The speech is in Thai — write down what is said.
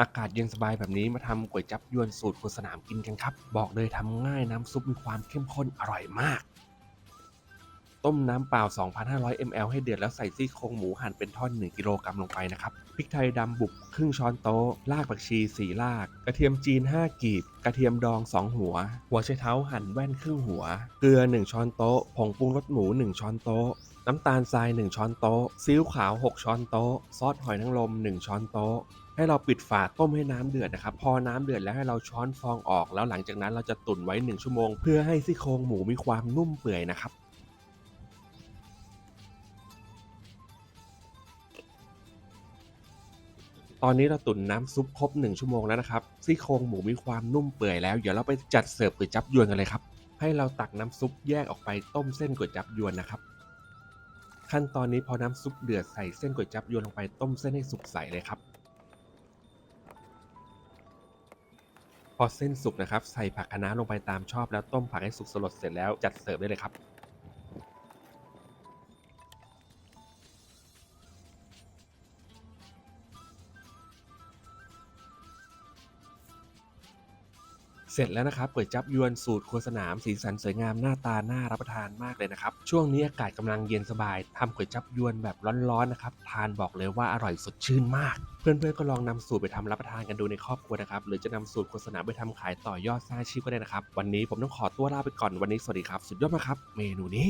อากาศเย็นสบายแบบนี้มาทำก๋วยจับยวนสูตรคนสนามกินกันครับ บอกเลยทำง่ายน้ำซุปมีความเข้มข้นอร่อยมาก ต้มน้ำเปล่า 2,500 ml ให้เดือดแล้วใส่ซี่โครงหมูหั่นเป็นท่อน 1 กิโลกรัมลงไปนะครับ พริกไทยดำบุกครึ่งช้อนโต๊ะ รากผักชี 4 ราก กระเทียมจีน 5 กีบ กระเทียมดอง 2 หัว หัวไชเท้าหั่นแว่นครึ่งหัว เกลือ 1 ช้อนโต๊ะ ผงปรุงรสหมู 1 ช้อนโต๊ะน้ำตาลทราย 1 ช้อนโต๊ะซีอิ๊วขาว 6 ช้อนโต๊ะ ซอสหอยนางรม 1 ช้อนโต๊ะ ให้เราปิดฝาต้มให้น้ำเดือดนะครับ พอน้ำเดือดแล้วให้เราช้อนฟองออก แล้วหลังจากนั้นเราจะตุ๋นไว้ 1 ชั่วโมง เพื่อให้ซี่โครงหมูมีความนุ่มเปื่อยนะครับ ตอนนี้เราตุ๋นน้ำซุปครบ1ชั่วโมงแล้วนะครับซี่โครงหมูมีความนุ่มเปื่อยแล้วเดี๋ยวเราไปจัดเสิร์ฟก๋วยจับยวนกันเลยครับให้เราตักน้ำซุปแยกออกไปต้มเส้นก๋วยจับยวนนะครับ ขั้นตอนนี้พอน้ำซุปเดือดใส่เส้นก๋วยจับยวนลงไปต้มเส้นให้สุกใสเลยครับ พอเส้นสุกนะครับ ใส่ผักคะน้าลงไปตามชอบแล้วต้มผักให้สุกสลดเสร็จแล้วจัดเสิร์ฟได้เลยครับ เสร็จแล้วนะครับก๋วยจับยวนสูตรครัวสนามสีสันสวยงามหน้าตาน่ารับประทานมากเลยนะครับ ช่วงนี้อากาศกำลังเย็นสบายทำก๋วยจับยวนแบบร้อนๆนะครับ ทานบอกเลยว่าอร่อยสดชื่นมาก เพื่อนๆก็ลองนำสูตรไปทำรับประทานกันดูในครอบครัวนะครับ หรือจะนำสูตรครัวสนามไปทำขายต่อยอดสร้างอาชีพก็ได้นะครับ วันนี้ผมต้องขอตัวลาไปก่อนวันนี้สวัสดีครับ สุดยอดมากครับ เมนูนี้